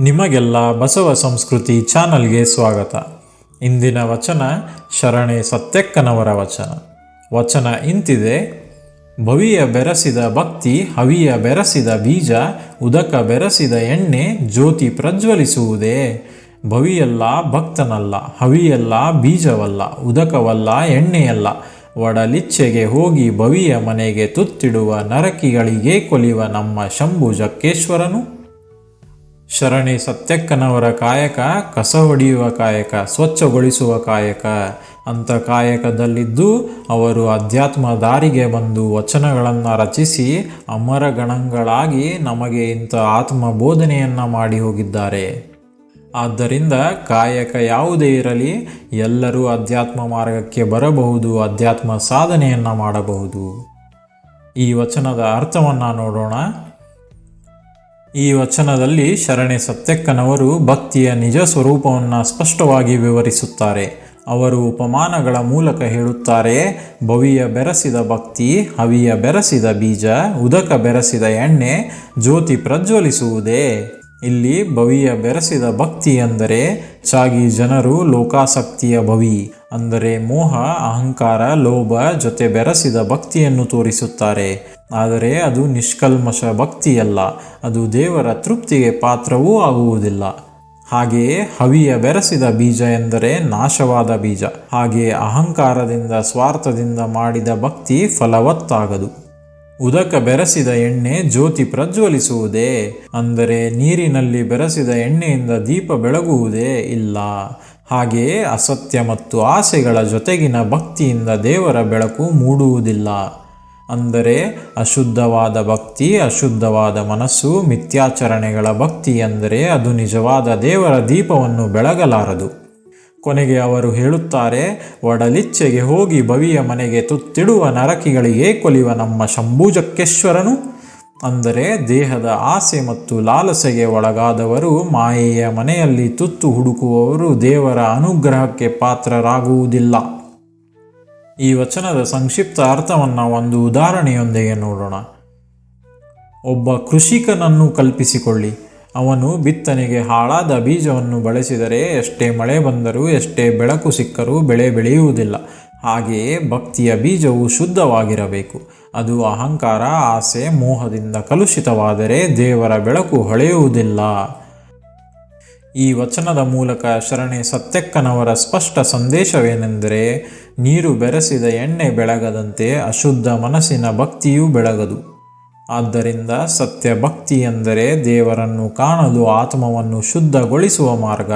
ನಿಮಗೆಲ್ಲ ಬಸವ ಸಂಸ್ಕೃತಿ ಚಾನಲ್ಗೆ ಸ್ವಾಗತ. ಇಂದಿನ ವಚನ ಶರಣೆ ಸತ್ಯಕ್ಕನವರ ವಚನ. ವಚನ ಇಂತಿದೆ, ಭವಿಯ ಬೆರಸಿದ ಭಕ್ತಿ, ಹವಿಯ ಬೆರಸಿದ ಬೀಜ, ಉದಕ ಬೆರಸಿದ ಎಣ್ಣೆ, ಜ್ಯೋತಿ ಪ್ರಜ್ವಲಿಸುವುದೇ. ಭವಿಯಲ್ಲ ಭಕ್ತನಲ್ಲ, ಹವಿಯಲ್ಲ ಬೀಜವಲ್ಲ, ಉದಕವಲ್ಲ ಎಣ್ಣೆಯಲ್ಲ. ಒಡಲಿಚ್ಛೆಗೆ ಹೋಗಿ ಭವಿಯ ಮನೆಗೆ ತುತ್ತಿಡುವ ನರಕಿಗಳಿಗೆ ಕೊಲಿವ ನಮ್ಮ ಶಂಭು ಜಕ್ಕೇಶ್ವರನು. ಶರಣಿ ಸತ್ಯಕ್ಕನವರ ಕಾಯಕ ಕಸ ಹೊಡೆಯುವ ಕಾಯಕ, ಸ್ವಚ್ಛಗೊಳಿಸುವ ಕಾಯಕ. ಅಂಥ ಕಾಯಕದಲ್ಲಿದ್ದು ಅವರು ಅಧ್ಯಾತ್ಮ ದಾರಿಗೆ ಬಂದು ವಚನಗಳನ್ನು ರಚಿಸಿ ಅಮರ ಗಣಗಳಾಗಿ ನಮಗೆ ಇಂಥ ಆತ್ಮ ಬೋಧನೆಯನ್ನು ಮಾಡಿ ಹೋಗಿದ್ದಾರೆ. ಆದ್ದರಿಂದ ಕಾಯಕ ಯಾವುದೇ ಇರಲಿ, ಎಲ್ಲರೂ ಅಧ್ಯಾತ್ಮ ಮಾರ್ಗಕ್ಕೆ ಬರಬಹುದು, ಅಧ್ಯಾತ್ಮ ಸಾಧನೆಯನ್ನು ಮಾಡಬಹುದು. ಈ ವಚನದ ಅರ್ಥವನ್ನು ನೋಡೋಣ. ಈ ವಚನದಲ್ಲಿ ಶರಣೆ ಸತ್ಯಕ್ಕನವರು ಭಕ್ತಿಯ ನಿಜ ಸ್ವರೂಪವನ್ನು ಸ್ಪಷ್ಟವಾಗಿ ವಿವರಿಸುತ್ತಾರೆ. ಅವರು ಉಪಮಾನಗಳ ಮೂಲಕ ಹೇಳುತ್ತಾರೆ, ಭವಿಯ ಬೆರಸಿದ ಭಕ್ತಿ, ಹವಿಯ ಬೆರಸಿದ ಬೀಜ, ಉದಕ ಬೆರೆಸಿದ ಎಣ್ಣೆ, ಜ್ಯೋತಿ ಪ್ರಜ್ವಲಿಸುವುದೇ? ಇಲ್ಲಿ ಭವಿಯ ಬೆರೆಸಿದ ಭಕ್ತಿ ಎಂದರೆ ಚಾಗಿ ಜನರು ಲೋಕಾಸಕ್ತಿಯ ಭವಿ ಅಂದರೆ ಮೋಹ, ಅಹಂಕಾರ, ಲೋಭ ಜೊತೆ ಬೆರೆಸಿದ ಭಕ್ತಿಯನ್ನು ತೋರಿಸುತ್ತಾರೆ. ಆದರೆ ಅದು ನಿಷ್ಕಲ್ಮಶ ಭಕ್ತಿಯಲ್ಲ, ಅದು ದೇವರ ತೃಪ್ತಿಗೆ ಪಾತ್ರವೂ ಆಗುವುದಿಲ್ಲ. ಹಾಗೆಯೇ ಹವಿಯ ಬೆರೆಸಿದ ಬೀಜ ಎಂದರೆ ನಾಶವಾದ ಬೀಜ. ಹಾಗೆಯೇ ಅಹಂಕಾರದಿಂದ, ಸ್ವಾರ್ಥದಿಂದ ಮಾಡಿದ ಭಕ್ತಿ ಫಲವತ್ತಾಗದು. ಉದಕ ಬೆರೆಸಿದ ಎಣ್ಣೆ ಜ್ಯೋತಿ ಪ್ರಜ್ವಲಿಸುವುದೇ? ಅಂದರೆ ನೀರಿನಲ್ಲಿ ಬೆರೆಸಿದ ಎಣ್ಣೆಯಿಂದ ದೀಪ ಬೆಳಗುವುದೇ ಇಲ್ಲ. ಹಾಗೆಯೇ ಅಸತ್ಯ ಮತ್ತು ಆಸೆಗಳ ಜೊತೆಗಿನ ಭಕ್ತಿಯಿಂದ ದೇವರ ಬೆಳಕು ಮೂಡುವುದಿಲ್ಲ. ಅಂದರೆ ಅಶುದ್ಧವಾದ ಭಕ್ತಿ, ಅಶುದ್ಧವಾದ ಮನಸ್ಸು, ಮಿಥ್ಯಾಚರಣೆಗಳ ಭಕ್ತಿ ಎಂದರೆ ಅದು ನಿಜವಾದ ದೇವರ ದೀಪವನ್ನು ಬೆಳಗಲಾರದು. ಕೊನೆಗೆ ಅವರು ಹೇಳುತ್ತಾರೆ, ಒಡಲಿಚ್ಚೆಗೆ ಹೋಗಿ ಬವಿಯ ಮನೆಗೆ ತುತ್ತಿಡುವ ನರಕಿಗಳಿಗೆ ಕೊಲಿವ ನಮ್ಮ ಶಂಭೂಜಕ್ಕೇಶ್ವರನು? ಅಂದರೆ ದೇಹದ ಆಸೆ ಮತ್ತು ಲಾಲಸೆಗೆ ಒಳಗಾದವರು ಮಾಯೆಯ ಮನೆಯಲ್ಲಿ ತುತ್ತು ಹುಡುಕುವವರು ದೇವರ ಅನುಗ್ರಹಕ್ಕೆ ಪಾತ್ರರಾಗುವುದಿಲ್ಲ. ಈ ವಚನದ ಸಂಕ್ಷಿಪ್ತ ಅರ್ಥವನ್ನು ಒಂದು ಉದಾಹರಣೆಯೊಂದಿಗೆ ನೋಡೋಣ. ಒಬ್ಬ ಕೃಷಿಕನನ್ನು ಕಲ್ಪಿಸಿಕೊಳ್ಳಿ. ಅವನು ಬಿತ್ತನೆಗೆ ಹಾಳಾದ ಬೀಜವನ್ನು ಬಳಸಿದರೆ ಎಷ್ಟೇ ಮಳೆ ಬಂದರೂ, ಎಷ್ಟೇ ಬೆಳಕು ಸಿಕ್ಕರೂ ಬೆಳೆ ಬೆಳೆಯುವುದಿಲ್ಲ. ಹಾಗೆಯೇ ಭಕ್ತಿಯ ಬೀಜವು ಶುದ್ಧವಾಗಿರಬೇಕು. ಅದು ಅಹಂಕಾರ, ಆಸೆ, ಮೋಹದಿಂದ ಕಲುಷಿತವಾದರೆ ದೇವರ ಬೆಳಕು ಹೊಳೆಯುವುದಿಲ್ಲ. ಈ ವಚನದ ಮೂಲಕ ಶರಣೆ ಸತ್ಯಕ್ಕನವರ ಸ್ಪಷ್ಟ ಸಂದೇಶವೇನೆಂದರೆ, ನೀರು ಬೆರೆಸಿದ ಎಣ್ಣೆ ಬೆಳಗದಂತೆ ಅಶುದ್ಧ ಮನಸ್ಸಿನ ಭಕ್ತಿಯೂ ಬೆಳಗದು. ಆದ್ದರಿಂದ ಸತ್ಯ ಭಕ್ತಿ ಎಂದರೆ ದೇವರನ್ನು ಕಾಣಲು ಆತ್ಮವನ್ನು ಶುದ್ಧಗೊಳಿಸುವ ಮಾರ್ಗ.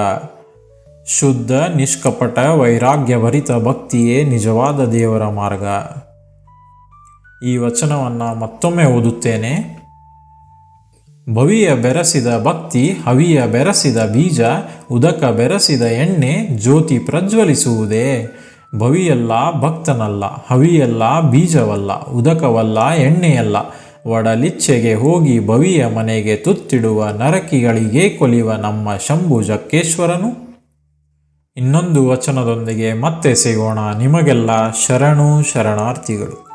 ಶುದ್ಧ, ನಿಷ್ಕಪಟ ವೈರಾಗ್ಯಭರಿತ ಭಕ್ತಿಯೇ ನಿಜವಾದ ದೇವರ ಮಾರ್ಗ. ಈ ವಚನವನ್ನು ಮತ್ತೊಮ್ಮೆ ಓದುತ್ತೇನೆ. ಭವಿಯ ಬೆರಸಿದ ಭಕ್ತಿ, ಹವಿಯ ಬೆರಸಿದ ಬೀಜ, ಉದಕ ಬೆರಸಿದ ಎಣ್ಣೆ ಜ್ಯೋತಿ ಪ್ರಜ್ವಲಿಸುವುದೇ. ಭವಿಯಲ್ಲ ಭಕ್ತನಲ್ಲ, ಹವಿಯಲ್ಲ ಬೀಜವಲ್ಲ, ಉದಕವಲ್ಲ ಎಣ್ಣೆಯಲ್ಲ. ಒಡಲಿಚ್ಛೆಗೆ ಹೋಗಿ ಭವಿಯ ಮನೆಗೆ ತುತ್ತಿಡುವ ನರಕಿಗಳಿಗೆ ಕೊಲಿವ ನಮ್ಮ ಶಂಭು ಜಕ್ಕೇಶ್ವರನು. ಇನ್ನೊಂದು ವಚನದೊಂದಿಗೆ ಮತ್ತೆ ಸಿಗೋಣ ನಿಮಗೆಲ್ಲ ಶರಣು ಶರಣಾರ್ಥಿಗಳು.